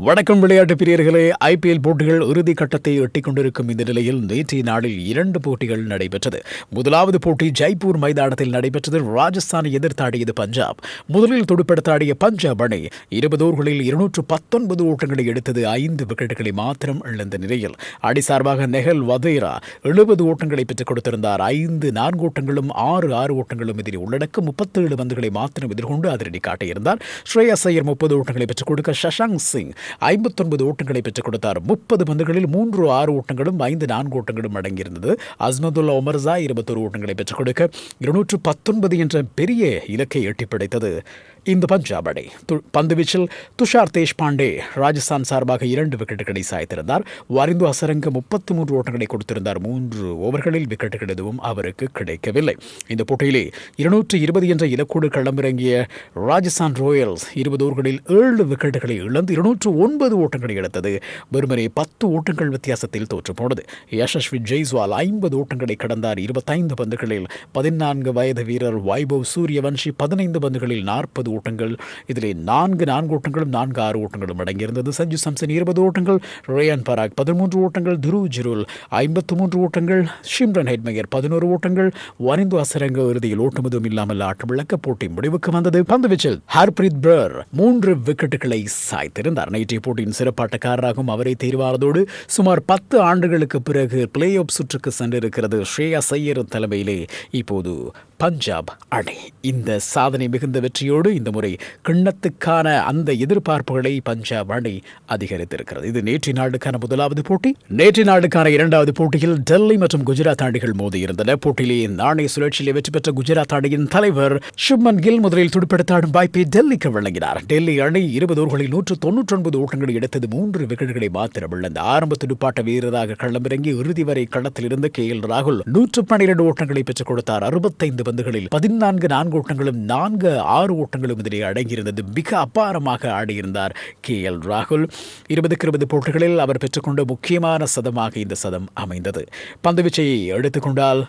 வணக்கம் விளையாட்டு பிரியர்களே. ஐபிஎல் போட்டிகள் இறுதி கட்டத்தை எட்டிக் கொண்டிருக்கும் இந்த நிலையில் நேற்றைய நாளில் இரண்டு போட்டிகள் நடைபெற்றது. முதலாவது போட்டி ஜெய்ப்பூர் மைதானத்தில் நடைபெற்றது. ராஜஸ்தானை எதிர்த்தாடியது பஞ்சாப். முதலில் துடுப்படுத்தாடிய பஞ்சாப் அணி இருபது ஓவர்களில் இருநூற்று பத்தொன்பது ஓட்டங்களை எடுத்தது. ஐந்து விக்கெட்டுகளை மாத்திரம் இழந்த நிலையில் அடி சார்பாக நெஹல் வதேரா எழுபது ஓட்டங்களை பெற்றுக் கொடுத்திருந்தார். ஐந்து நான்கு ஓட்டங்களும் ஆறு ஆறு ஓட்டங்களும் இதில் உள்ளடக்க முப்பத்தேழு பந்துகளை மாத்திரம் எதிர்கொண்டு அதிரடி காட்டியிருந்தார். ஸ்ரேயா ஐயர் முப்பது ஓட்டங்களை பெற்றுக் கொடுக்க சஷாங் சிங் ஐம்பத்தொன்பது ஓட்டங்களை பெற்றுக் கொடுத்தார். முப்பது பந்துகளில் மூன்று ஆறு ஓட்டங்களும் ஐந்து நான்கு ஓட்டங்களும் அடங்கியிருந்தது. அஸ்மதுல்லா ஒமர்சா இருபத்தொரு ஓட்டங்களை பெற்றுக் கொடுக்க இருநூற்று பத்தொன்பது என்ற பெரிய இலக்கை எட்டிப் பிடித்தது. இந்த பஞ்சாப் அணி து- பந்துவீச்சில் துஷார் தேஷ்பாண்டே ராஜஸ்தான் சார்பாக இரண்டு விக்கெட்டுகளை சாய்த்திருந்தார். வரிந்து அசரங்க முப்பத்தி மூன்று ஓட்டங்களை கொடுத்திருந்தார். மூன்று ஓவர்களில் விக்கெட்டுகள் எதுவும் அவருக்கு கிடைக்கவில்லை. இந்த போட்டியிலே இருநூற்று இருபது என்ற இலக்கோடு களமிறங்கிய ராஜஸ்தான் ராயல்ஸ் இருபது ஓவர்களில் ஏழு விக்கெட்டுகளை இழந்து இருநூற்று ஒன்பது ஓட்டங்களை எடுத்தது வெறுமனே பத்து ஓட்டங்கள் வித்தியாசத்தில் தோற்றுப்போனது. யஷஸ்வி யசஸ்வி ஜெய்ஸ்வால் ஐம்பது ஓட்டங்களை கடந்தார். இருபத்தைந்து பந்துகளில் பதினான்கு வயது வீரர் வைபவ் சூரியவன்ஷி பதினைந்து பந்துகளில் நாற்பது ஓட்டங்கள். இதிலே நான்கு நான்கு ஓட்டங்களும் நான்கு ஆறு ஓட்டங்களும் அடங்கியிருந்தது. சஞ்சு சம்சன் இருபது ஓட்டங்கள் ரேயான் பராக் பதிமூன்று ஓட்டங்கள் துருவ் ஜிருல் ஐம்பத்து மூன்று ஓட்டங்கள் ஷிம்ரன் ஹெட்மயர் பதினோரு ஓட்டங்கள் வரிந்து அசரங்க இறுதியில் ஓட்டமுதும் இல்லாமல் ஆட்டமிழக்க போட்டி முடிவுக்கு வந்தது. பந்துவீச்சில் ஹர்பிரீத் பிரர் மூன்று விக்கெட்டுகளை சாய்த்திருந்தார். நேற்றைய போட்டியின் சிறப்பாட்டக்காரராகவும் அவரை தேர்வானதோடு சுமார் பத்து ஆண்டுகளுக்கு பிறகு பிளே ஆஃப் சுற்றுக்கு சென்றிருக்கிறது ஸ்ரேயா சையர் தலைமையிலே இப்போது பஞ்சாப் அணி. இந்த சாதனை மிகுந்த வெற்றியோடு இந்த முறை கிண்ணத்துக்கான அந்த எதிர்பார்ப்புகளை பஞ்சாப் அணி அதிகரித்திருக்கிறது. இது நேற்று நாளுக்கான முதலாவது போட்டி. நேற்று நாளுக்கான இரண்டாவது போட்டியில் டெல்லி மற்றும் குஜராத் அணிகள் மோதியிருந்தன. போட்டியிலே நாணய சுழற்சியில் வெற்றி பெற்ற குஜராத் அணியின் தலைவர் சுப்மன் கில் முதலில் துடுப்படுத்தாடும் வாய்ப்பை டெல்லிக்கு வழங்கினார். டெல்லி அணி இருபது ஓவர்களில் நூற்று தொன்னூற்றி ஒன்பது ஓட்டங்களை எடுத்தது மூன்று விக்கெட்டுகளை மாத்திரம் இழந்த ஆரம்ப துடுப்பாட்ட வீரராக களமிறங்கி இறுதி வரை களத்தில் இருந்த கே எல் ராகுல் நூற்று பன்னிரண்டு ஓட்டங்களை பெற்றுக் கொடுத்தார். அறுபத்தைந்து பந்துகளில் பதினான்கு நான்கு ஓட்டங்களும் நான்கு ஆறு ஓட்டங்களும் இதிலே அடங்கியிருந்தது. மிக அபாரமாக ஆடியிருந்தார் கே எல் ராகுல். இருபதுக்கு இருபது போட்டிகளில் அவர் பெற்றுக்கொண்ட முக்கியமான சதமாக இந்த சதம் அமைந்தது. பந்துவீச்சையை எடுத்துக்கொண்டால்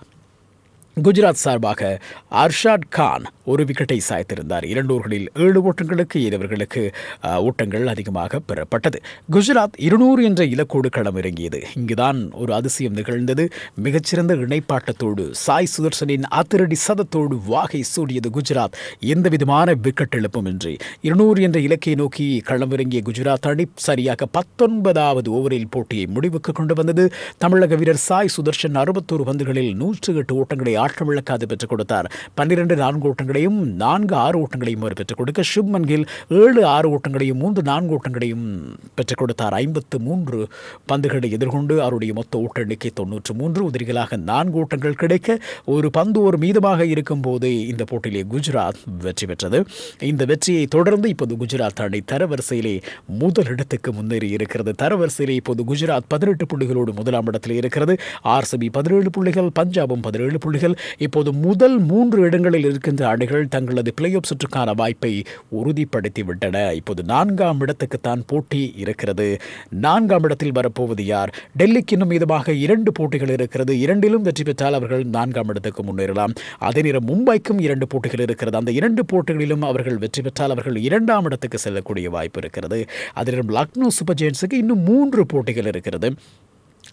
குஜராத் சார்பாக அர்ஷாத் கான் ஒரு விக்கெட்டை சாய்த்திருந்தார். இரண்டு ஓவர்களில் ஏழு ஓட்டங்களுக்கு இவர்களுக்கு ஓட்டங்கள் அதிகமாக பெறப்பட்டது. குஜராத் இருநூறு என்ற இலக்கோடு களமிறங்கியது. இங்குதான் ஒரு அதிசயம் நிகழ்ந்தது. மிகச்சிறந்த இணைப்பாட்டத்தோடு சாய் சுதர்சனின் அதிரடி சதத்தோடு வாகை சூடியது குஜராத். எந்த விதமான விக்கெட் இழப்புமின்றி. இருநூறு என்ற இலக்கை நோக்கி களமிறங்கிய குஜராத் அணி சரியாக பத்தொன்பதாவது ஓவரில் போட்டியை முடிவுக்கு கொண்டு வந்தது. தமிழக வீரர் சாய் சுதர்ஷன் அறுபத்தோரு பந்துகளில் நூற்று எட்டு ஓட்டங்களை விளக்காது பெற்றுக் கொடுத்தார். பன்னிரண்டு நான்கு ஓட்டங்களையும் நான்கு ஆறு ஓட்டங்களையும் அவர் பெற்றுக் கொடுக்க சுப்மன் கில் ஏழு ஆறு ஓட்டங்களையும் மூன்று நான்கு ஓட்டங்களையும் பெற்றுக் கொடுத்தார். ஐம்பத்து மூன்று பந்துகளை எதிர்கொண்டு அவருடைய மொத்த ஓட்ட எண்ணிக்கை தொன்னூற்று மூன்று. உதிரிகளாக நான்கு ஓட்டங்கள் கிடைக்க ஒரு பந்து ஒரு மீதமாக இருக்கும் போதே இந்த போட்டியிலே குஜராத் வெற்றி பெற்றது. இந்த வெற்றியை தொடர்ந்து இப்போது குஜராத் அணி தரவரிசையிலே முதல் இடத்துக்கு முன்னேறி இருக்கிறது. தரவரிசையிலே இப்போது குஜராத் பதினெட்டு புள்ளிகளோடு முதலாம் இடத்தில் இருக்கிறது. ஆர்சிபி பதினேழு புள்ளிகள் பஞ்சாபும் பதினேழு புள்ளிகள் இப்போது முதல் மூன்று இடங்களில் இருக்கின்ற அணிகள் தங்களது பிளே ஆஃப் சுற்றுக்கான வாய்ப்பை உறுதிப்படுத்திவிட்டன. இப்போது நான்காம் இடத்துக்குத்தான் போட்டி இருக்கிறது. நான்காம் இடத்தில் வரப்போவது யார்? டெல்லிக்கு இன்னும் இதுவாக இரண்டு போட்டிகள் இருக்கிறது. இரண்டிலும் வெற்றி பெற்றால் அவர்கள் நான்காம் இடத்துக்கு முன்னேறலாம். அதே நேரம் மும்பைக்கும் இரண்டு போட்டிகள் இருக்கிறது. அந்த இரண்டு போட்டிகளிலும் அவர்கள் வெற்றி பெற்றால் அவர்கள் இரண்டாம் இடத்துக்கு செல்லக்கூடிய வாய்ப்பு இருக்கிறது. அதே நேரம் லக்னோ சூப்பர் ஜெயின்ஸுக்கு இன்னும் மூன்று போட்டிகள் இருக்கிறது.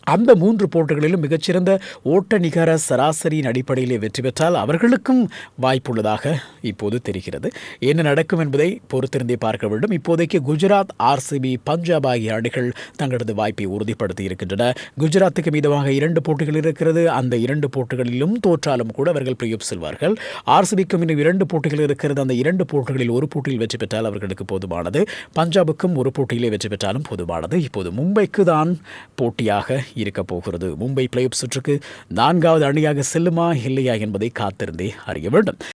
அந்த மூன்று போட்டிகளிலும் மிகச்சிறந்த ஓட்ட நிகர சராசரியின் அடிப்படையிலே வெற்றி பெற்றால் அவர்களுக்கும் வாய்ப்புள்ளதாக இப்போது தெரிகிறது. என்ன நடக்கும் என்பதை பொறுத்திருந்தே பார்க்க வேண்டும். இப்போதைக்கு குஜராத் ஆர்சிபி பஞ்சாப் ஆகிய அணிகள் தங்களது வாய்ப்பை உறுதிப்படுத்தி இருக்கின்றன. குஜராத்துக்கு மீதமாக இரண்டு போட்டிகள் இருக்கிறது. அந்த இரண்டு போட்டிகளிலும் தோற்றாலும் கூட அவர்கள் பிளே ஆஃப் செல்வார்கள். ஆர்சிபிக்கும் இன்னும் இரண்டு போட்டிகள் இருக்கிறது. அந்த இரண்டு போட்டிகளில் ஒரு போட்டியில் வெற்றி பெற்றால் அவர்களுக்கு போதுமானது. பஞ்சாபுக்கும் ஒரு போட்டியிலே வெற்றி பெற்றாலும் போதுமானது. இப்போது மும்பைக்கு தான் போட்டியாக இருக்க போகிறது. மும்பை பிளே ஆஃப் சுற்றுக்கு நான்காவது அணியாக செல்லுமா இல்லையா என்பதை காத்திருந்தே அறிய வேண்டும்.